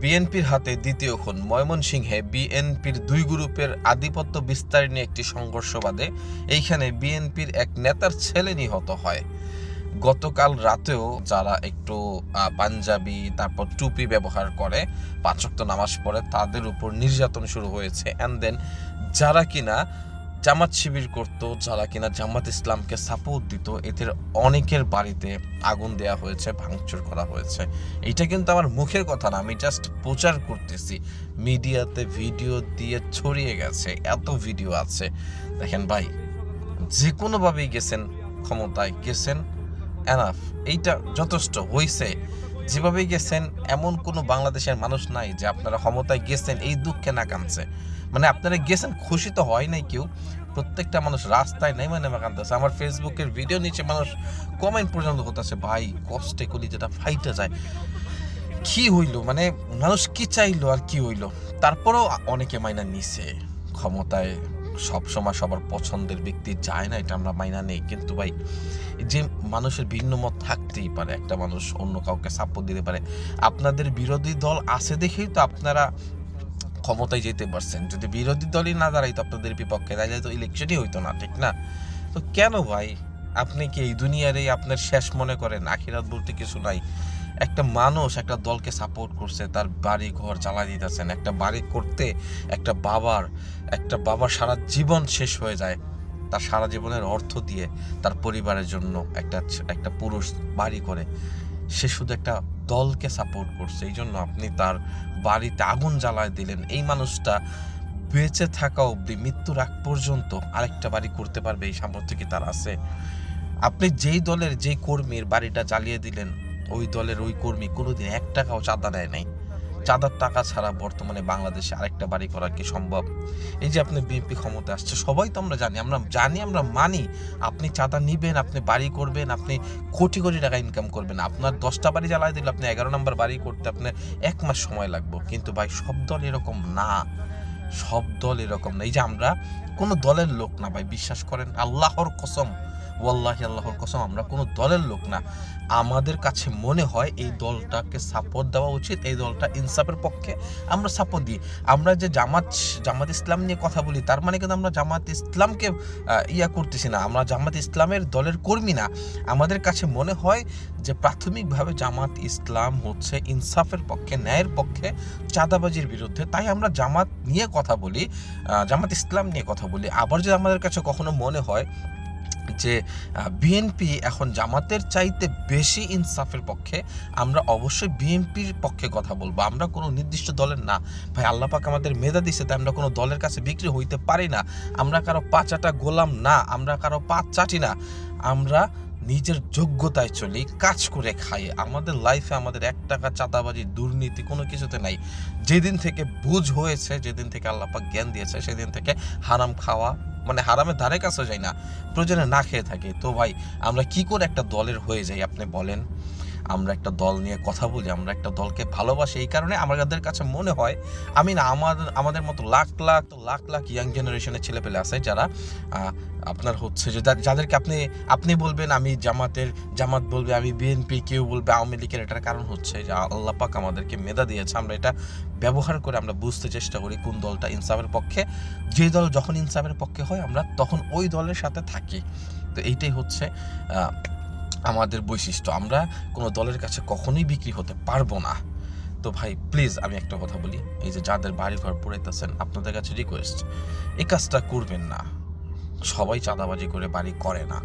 বিএনপির হাতে দ্বিতীয় খুন। ময়মনসিংহে বিএনপির দুই গ্রুপের আধিপত্য বিস্তার নিয়ে একটি সংঘর্ষ বাদে এইখানে বিএনপির এক নেতার ছেলে নিহত হয়। গতকাল রাতেও যারা একটু পাঞ্জাবি, তারপর টুপি ব্যবহার করে পাঁচক্ত নামাজ পড়ে, তাদের উপর নির্যাতন শুরু হয়েছে। অ্যান্ড দেন যারা কিনা জামাত শিবির করত, যারা কিনা জামাত ইসলামকে সাপোর্ট দিত, এদের অনেকের বাড়িতে আগুন দেয়া হয়েছে, ভাঙচুর করা হয়েছে। এটা কিন্তু আমার মুখের কথা না, আমি জাস্ট প্রচার করতেছি। মিডিয়াতে ভিডিও দিয়ে ছড়িয়ে গেছে, এত ভিডিও আছে। দেখেন ভাই, যে কোনোভাবেই গেছেন, ক্ষমতায় গেছেন এনাফ এইটা যথেষ্ট হয়েছে যেভাবেই গেছেন, এমন কোনো বাংলাদেশের মানুষ নাই যে আপনারা ক্ষমতায় গেছেন, এই দুঃখে না কাঁদছে। মানে আপনারা গেছেন, খুশি তো হয় নাই কেউ। প্রত্যেকটা মানুষ রাস্তায় নেমে নেমে কাঁদতেছে। আমার ফেসবুকের ভিডিও নিচে মানুষ কমেন্ট পর্যন্ত করতেছে, ভাই, কষ্টে কলি যেটা ফাইটে যায়। কি হইল? মানে মানুষ কি চাইলো আর কি হইল? তারপরেও অনেকে মাইনা নিছে। ক্ষমতায় সব সময় সবার পছন্দের ব্যক্তি যায় না, এটা আমরা মাইনা নেই। কিন্তু ভাই যে মানুষের ভিন্ন মত থাকতেই পারে। একটা মানুষ অন্য কাউকে সাপোর্ট দিতে পারে। আপনাদের বিরোধী দল আছে দেখেই তো আপনারা ক্ষমতায় যেতে পারছেন। যদি বিরোধী দলই না দাঁড়াইতো আপনাদের বিপক্ষে তাহলে তো ইলেকশনই হইতো না, ঠিক না? তো কেন ভাই? আপনি কি এই দুনিয়ারই আপনার শেষ মনে করেন? আখিরাত বলতে কিছু নাই। একটা মানুষ একটা দলকে সাপোর্ট করছে, তার বাড়ি ঘর জ্বালা দিতেছেন। একটা বাড়ি করতে একটা বাবার একটা বাবার সারা জীবন শেষ হয়ে যায়। তার সারা জীবনের অর্থ দিয়ে তার পরিবারের জন্য একটা একটা পুরুষ বাড়ি করে। সে শুধু একটা দলকে সাপোর্ট করছে। এই জন্য আপনি তার বাড়িতে আগুন জ্বালায় দিলেন। এই মানুষটা বেঁচে থাকা অবধি মৃত্যুর আগ পর্যন্ত আরেকটা বাড়ি করতে পারবে এই সামর্থ্য কি তার আছে? আপনি যেই দলের যেই কর্মীর বাড়িটা জ্বালিয়ে দিলেন, ওই দলের ওই কর্মী কোনোদিন এক টাকাও চাঁদা দেয় নাই। চাঁদার টাকা ছাড়া বর্তমানে বাংলাদেশে আরেকটা বাড়ি করা কি সম্ভব? এই যে আপনি বিএনপি ক্ষমতা আসছে, সবাই তো আমরা জানি আমরা জানি, আমরা মানি। আপনি চাঁদা নিবেন, আপনি বাড়ি করবেন, আপনি কোটি কোটি টাকা ইনকাম করবেন। আপনার দশটা বাড়ি জ্বালাই দিলে আপনি এগারো নম্বর বাড়ি করতে আপনার এক মাস সময় লাগবে। কিন্তু ভাই, সব দল এরকম না। সব দল এরকম না। এই যে আমরা কোনো দলের লোক না ভাই, বিশ্বাস করেন, আল্লাহর কসম। ওয়াল্লাহি আল্লাহর কসম, আমরা কোনো দলের লোক না। আমাদের কাছে মনে হয় এই দলটাকে সাপোর্ট দেওয়া উচিত, এই দলটা ইনসাফের পক্ষে আমরা সাপোর্ট দিই। আমরা যে জামাত জামাত ইসলাম নিয়ে কথা বলি, তার মানে কিন্তু আমরা জামাত ইসলামকে ইয়া করতেছি না। আমরা জামাত ইসলামের দলের কর্মী না। আমাদের কাছে মনে হয় যে প্রাথমিকভাবে জামাত ইসলাম হচ্ছে ইনসাফের পক্ষে, ন্যায়ের পক্ষে চাঁদাবাজির বিরুদ্ধে। তাই আমরা জামাত নিয়ে কথা বলি জামাত ইসলাম নিয়ে কথা বলি। আবার যদি আমাদের কাছে কখনো মনে হয় যে বিএনপি এখন জামাতের চাইতে বেশি ইনসাফের পক্ষে আমরা অবশ্যই বিএনপির পক্ষে কথা বলব। আমরা কোনো নির্দিষ্ট দলের না। ভাই, আল্লাহ পাক আমাদের মেধা দিছে তাই আমরা কোনো দলের কাছে বিক্রি হইতে পারি না। আমরা কারও পাচাটা গোলাম না, আমরা কারও পা চাটি না। আমরা নিজের যোগ্যতায় চলি, কাজ করে খাই। আমাদের লাইফে আমাদের এক টাকা চাঁদাবাজি, দুর্নীতি কোনো কিছুতে নাই। যেদিন থেকে বুঝ হয়েছে, যেদিন থেকে আল্লাহ পাক জ্ঞান দিয়েছে, সেদিন থেকে হারাম খাওয়া মানে হারামের ধারে কাছে যাই না, প্রয়োজনে না খেয়ে থাকে। তো ভাই, আমরা কি করে একটা দলের হয়ে যাই, আপনি বলেন? আমরা একটা দল নিয়ে কথা বলি, আমরা একটা দলকে ভালোবাসি, এই কারণে আমাদের কাছে মনে হয়, আমি না আমাদের আমাদের মতো লাখ লাখ লাখ লাখ ইয়াং জেনারেশনের ছেলেপেলে আছে যারা আপনার হচ্ছে যে যাদেরকে আপনি আপনি বলবেন, আমি জামাতের, জামাত বলবে, আমি বিএনপি কেউ বলবে, আওয়ামী লীগের, এটার কারণ হচ্ছে যে আল্লাহ পাক আমাদেরকে মেধা দিয়েছে, আমরা এটা ব্যবহার করে আমরা বুঝতে চেষ্টা করি কোন দলটা ইনসাফের পক্ষে, যে দল যখন ইনসাফের পক্ষে হয়, আমরা তখন ওই দলের সাথে থাকি। তো এইটাই হচ্ছে আমাদের বৈশিষ্ট্য। আমরা কোনো দলের কাছে কখনোই বিক্রি হতে পারব না। তো ভাই প্লিজ আমি একটা কথা বলি। এই যে যাদের বাড়ি ঘর পড়াইতেছেন আপনাদের কাছে রিকোয়েস্ট এই কাজটা করবেন না। সবাই চাঁদাবাজি করে বাড়ি করে না।